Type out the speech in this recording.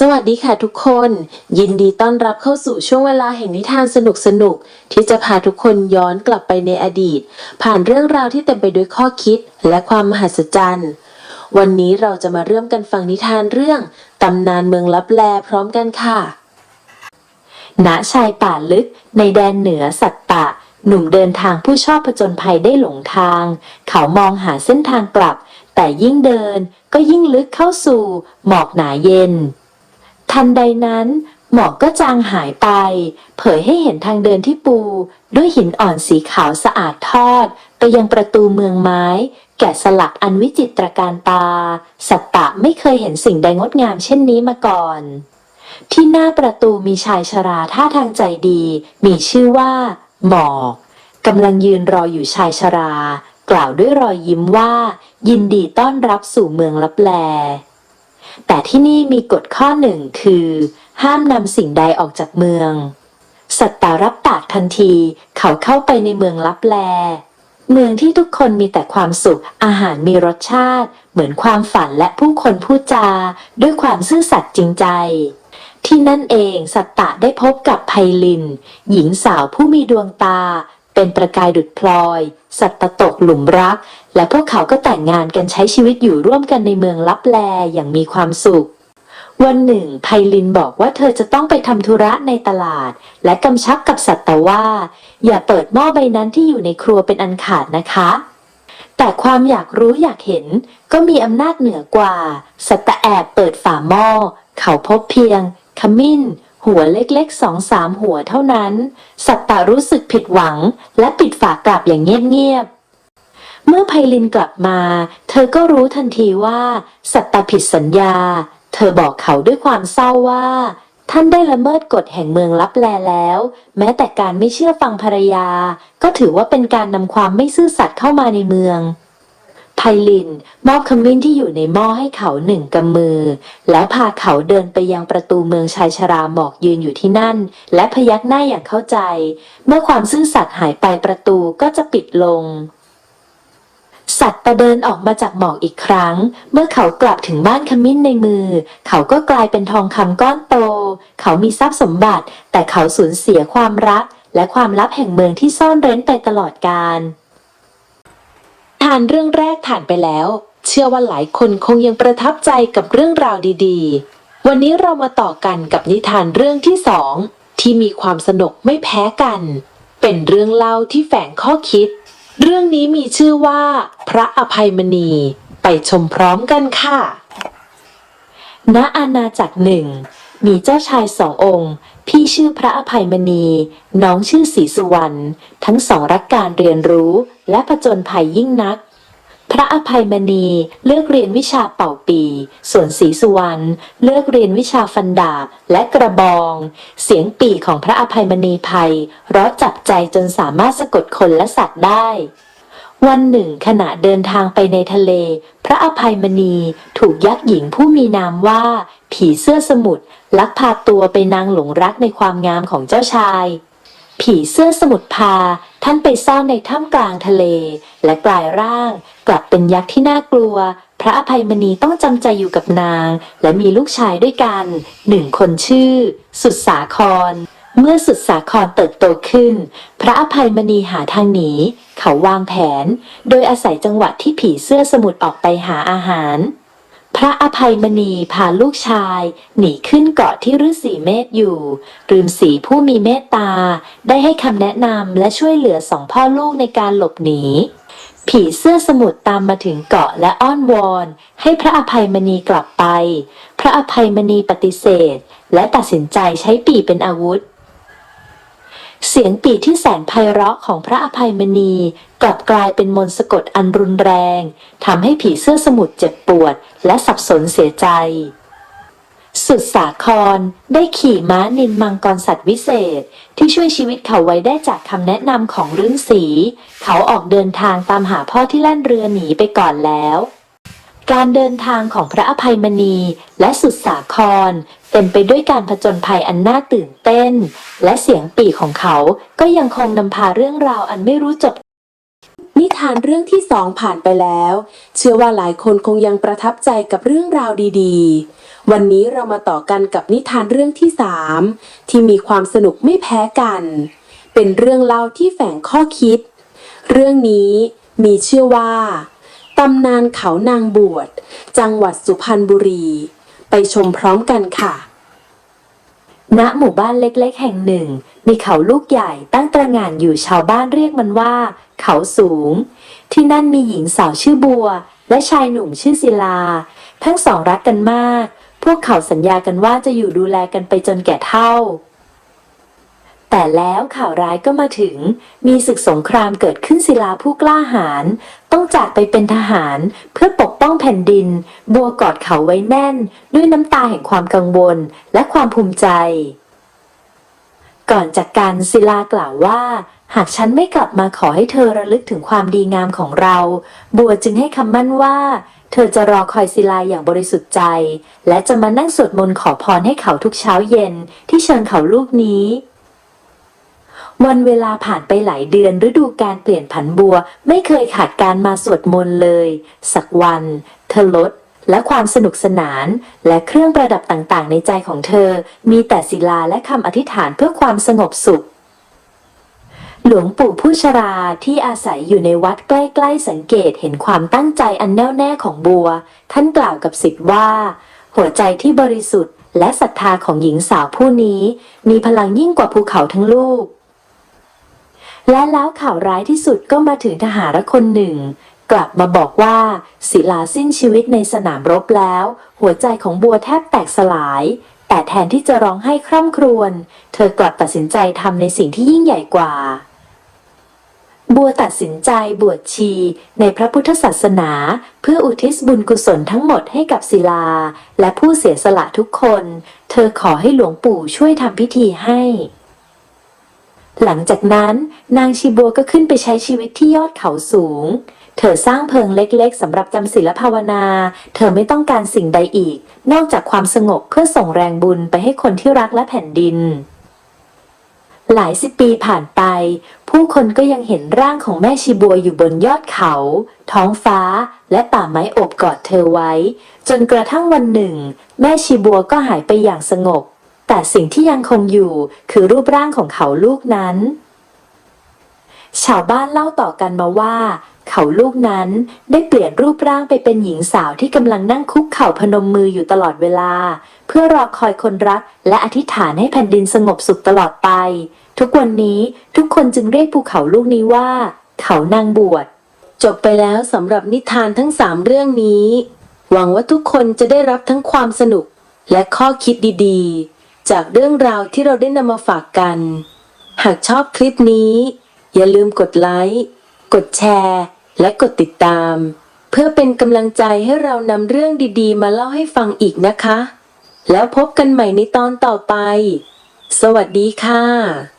สวัสดีค่ะทุกคน ยินดีต้อนรับเข้าสู่ช่วงเวลาแห่งนิทานสนุกๆที่จะพาทุกคนย้อนกลับไปในอดีต ผ่านเรื่องราวที่เต็มไปด้วยข้อคิดและความมหัศจรรย์ วันนี้เราจะมาเริ่มกันฟังนิทานเรื่องตำนานเมืองลับแลพร้อมกันค่ะ ณชายป่าลึกในแดนเหนือสัตตะ หนุ่มเดินทางผู้ชอบผจญภัยได้หลงทาง เขามองหาเส้นทางกลับ แต่ยิ่งเดินก็ยิ่งลึกเข้าสู่หมอกหนาเย็น ทันใดนั้นหมอกก็จางหายไป เผยให้เห็นทางเดินที่ปู ด้วยหินอ่อนสีขาวสะอาดทอด ไปยังประตูเมืองไม้ แกะสลักอันวิจิตรการตา สัตตะไม่เคยเห็นสิ่งใดงดงามเช่นนี้มาก่อน ที่หน้าประตูมีชายชราท่าทางใจดี มีชื่อว่า หมอกกำลังยืนรออยู่ชายชรา กล่าวด้วยรอยยิ้มว่า ยินดีต้อนรับสู่เมืองลับแล แต่ที่นี่มีกฎข้อหนึ่งคือ ห้ามนำสิ่งใดออกจากเมือง สัตตารับปากทันทีเขาเข้าไปในเมืองลับแล เมืองที่ทุกคนมีแต่ความสุข อาหารมีรสชาติ เหมือนความฝันและผู้คนพูดจา ด้วยความซื่อสัตย์จริงใจ ที่นั่นเองสัตตะได้พบกับไพลิน หญิงสาวผู้มีดวงตา เป็นประกายดุจพลอย สัตตะตกหลุมรัก และพวกเขาก็แต่งงานกันใช้ชีวิตอยู่ร่วมกันในเมืองลับแลอย่างมีความสุข วันหนึ่งไพลินบอกว่าเธอจะต้องไปทำธุระในตลาด และกำชับกับสัตตว่า อย่าเปิดหม้อใบนั้นที่อยู่ในครัวเป็นอันขาดนะคะแต่ความอยากรู้อยากเห็นก็มีอำนาจเหนือกว่า สัตตะแอบเปิดฝาหม้อ เขาพบเพียง ขมิ้น หัวเล็กๆสองสามหัวเท่านั้น สัตตะรู้สึกผิดหวัง และปิดฝากลับอย่างเงียบๆ เมื่อไพลินกลับมา เธอก็รู้ทันทีว่า สัตตะผิดสัญญา เธอบอกเขาด้วยความเศร้าว่า ท่านได้ละเมิดกฎแห่งเมืองลับแลแล้ว แม้แต่การไม่เชื่อฟังภรรยา ก็ถือว่าเป็นการนำความไม่ซื่อสัตย์เข้ามาในเมือง ไพลินมอบขมิ้นที่อยู่ในหม้อให้เขาหนึ่งกำมือ แล้วพาเขาเดินไปยังประตูเมืองชายชราหมอกยืนอยู่ที่นั่น และพยักหน้าอย่างเข้าใจ เมื่อความซื่อสัตย์หายไปประตูก็จะปิดลง สัตว์ประเดินออกมาจากหมอกอีกครั้ง เมื่อเขากลับถึงบ้านขมิ้นในมือ เขาก็กลายเป็นทองคำก้อนโต เขามีทรัพย์สมบัติ แต่เขาสูญเสียความรัก และความลับแห่งเมืองที่ซ่อนเร้นไปตลอดกาล ทานเรื่องแรกผ่านไปแล้ว เชื่อว่าหลายคนคงยังประทับใจกับเรื่องราวดีๆ วันนี้เรามาต่อกันกับนิทานเรื่องที่สองที่มีความสนุกไม่แพ้กัน เป็นเรื่องเล่าที่แฝงข้อคิด เรื่องนี้มีชื่อว่า พระอภัยมณี ไปชมพร้อมกันค่ะ ณอาณาจักรหนึ่ง มีเจ้าชายสององค์ พี่ชื่อพระอภัยมณี น้องชื่อศรีสุวรรณ ทั้งสองรักการเรียนรู้และผจญภัยยิ่งนัก พระอภัยมณีเลือกเรียนวิชาเป่าปี ส่วนศรีสุวรรณเลือกเรียนวิชาฟันดาบและกระบอง เสียงปีของพระอภัยมณีภัยร้อจับใจจนสามารถสะกดคนและสัตว์ได้ วันหนึ่งขณะเดินทางไปในทะเล พระอภัยมณีถูกยักษ์หญิงผู้มีนามว่า ผีเสื้อสมุทรลักพาตัวไปนางหลงรักในความงามของเจ้าชาย ผีเสื้อสมุทรพาท่านไปซ่อนในถ้ำกลางทะเล และกลายร่าง กลับเป็นยักษ์ที่น่ากลัว พระอภัยมณีต้องจำใจอยู่กับนาง และมีลูกชายด้วยกันหนึ่งคนชื่อ สุดสาคร เมื่อสุดสาครเติบโตขึ้น พระอภัยมณีหาทางหนี เขาวางแผน โดยอาศัยจังหวะที่ผีเสื้อสมุทรออกไปหาอาหาร พระอภัยมณีพาลูกชาย หนีขึ้นเกาะที่ฤาษีเมธอยู่ฤาษีผู้มีเมตตา ได้ให้คำแนะนำและช่วยเหลือสองพ่อลูกในการหลบหนีผีเสื้อสมุทรตามมาถึงเกาะและอ้อนวอน ให้พระอภัยมณีกลับไป พระอภัยมณีปฏิเสธ และตัดสินใจใช้ปีเป็นอาวุธ เสียงปีที่แสนไพเราะของพระอภัยมณี กลับกลายเป็นมนต์สะกดอันรุนแรงทำให้ผีเสื้อสมุทรเจ็บปวด และสับสนเสียใจ สุดสาครได้ขี่ม้านินมังกรสัตว์วิเศษ ที่ช่วยชีวิตเขาไว้ได้จากคำแนะนำของฤาษีเขาออกเดินทางตามหาพ่อที่แล่นเรือหนีไปก่อนแล้ว การเดินทางของพระอภัยมณีและสุดสาคร เต็มไปด้วยการผจญภัยอันน่าตื่นเต้น และเสียงปีของเขาก็ยังคงนำพาเรื่องราวอันไม่รู้จบ นิทานเรื่องที่สองผ่านไปแล้ว เชื่อว่าหลายคนคงยังประทับใจกับเรื่องราวดีๆ วันนี้เรามาต่อกันกับนิทานเรื่องที่สามที่มีความสนุกไม่แพ้กัน เป็นเรื่องเล่าที่แฝงข้อคิด เรื่องนี้มีชื่อว่า ตำนานเขานางบวช จังหวัดสุพรรณบุรี ไปชมพร้อมกันค่ะ ณ หมู่บ้านเล็กๆ แห่งหนึ่ง มีเขาลูกใหญ่ตั้งตระหง่านอยู่ชาวบ้านเรียกมันว่า เขาสูง ที่นั่นมีหญิงสาวชื่อบัว และชายหนุ่มชื่อศิลา ทั้งสองรักกันมาก พวกเขาสัญญากันว่าจะอยู่ดูแลกันไปจนแก่เฒ่า แต่แล้วข่าวร้ายก็มาถึง มีศึกสงครามเกิดขึ้นศิลาผู้กล้าหาญต้องจากไปเป็นทหารเพื่อปกป้องแผ่นดิน บัวกอดเขาไว้แน่น ด้วยน้ำตาแห่งความกังวลและความภูมิใจ ก่อนจากการศิลากล่าวว่า หากฉันไม่กลับมาขอให้เธอระลึกถึงความดีงามของเรา บัวจึงให้คำมั่นว่า เธอจะรอคอยศิลาอย่างบริสุทธิ์ใจ และจะมานั่งสวดมนต์ขอพรให้เขาทุกเช้าเย็นที่เชิงเขาลูกนี้ วันเวลาผ่านไปหลายเดือนฤดูการเปลี่ยนผันบัว ไม่เคยขาดการมาสวดมนต์เลย สักวัน เธอลดและความสนุกสนาน และเครื่องประดับต่างๆ ในใจของเธอ มีแต่ศิลาและคำอธิษฐานเพื่อความสงบสุข หลวงปู่ผู้ชราที่อาศัยอยู่ในวัดใกล้ๆสังเกตเห็นความตั้งใจอันแน่วแน่ของบัว ท่านกล่าวกับสิทธิ์ว่า หัวใจที่บริสุทธิ์ และศรัทธาของหญิงสาวผู้นี้ มีพลังยิ่งกว่าภูเขาทั้งลูก และแล้วข่าวร้ายที่สุดก็มาถึงทหารคนหนึ่ง กลับมาบอกว่าศิลาสิ้นชีวิตในสนามรบแล้ว หัวใจของบัวแทบแตกสลาย แต่แทนที่จะร้องไห้คร่ำครวญเธอกลับตัดสินใจทำในสิ่งที่ยิ่งใหญ่กว่า บัวตัดสินใจบวชชี ในพระพุทธศาสนา เพื่ออุทิศบุญกุศลทั้งหมดให้กับศิลา และผู้เสียสละทุกคน เธอขอให้หลวงปู่ช่วยทำพิธีให้ หลังจากนั้นนางชีบัวก็ขึ้นไปใช้ชีวิตที่ยอดเขาสูง เธอสร้างเพิงเล็กๆสำหรับจำศีลภาวนา เธอไม่ต้องการสิ่งใดอีก นอกจากความสงบเพื่อส่งแรงบุญไปให้คนที่รักและแผ่นดิน หลายสิบปีผ่านไป ผู้คนก็ยังเห็นร่างของแม่ชีบัวอยู่บนยอดเขา ท้องฟ้า และป่าไม้โอบกอดเธอไว้ จนกระทั่งวันหนึ่ง แม่ชีบัวก็หายไปอย่างสงบ แต่สิ่งที่ยังคงอยู่คือรูปร่างของเขาลูกนั้น ชาวบ้านเล่าต่อกันมาว่า เขาลูกนั้นได้เปลี่ยนรูปร่างไปเป็นหญิงสาวที่กำลังนั่งคุกเข่าพนมมืออยู่ตลอดเวลา เพื่อรอคอยคนรัก และอธิษฐานให้แผ่นดินสงบสุขตลอดไป ทุกวันนี้ทุกคนจึงเรียกภูเขาลูกนี้ว่า เขานางบวชจบไปแล้วสำหรับนิทานทั้งสามเรื่องนี้ หวังว่าทุกคนจะได้รับทั้งความสนุกและข้อคิดดีๆ จากเรื่องราวที่เราได้นำมาฝากกัน หากชอบคลิปนี้ อย่าลืมกดไลค์ กดแชร์ และกดติดตาม เพื่อเป็นกำลังใจให้เรานำเรื่องดีๆ มาเล่าให้ฟังอีกนะคะ แล้วพบกันใหม่ในตอนต่อไป สวัสดีค่ะ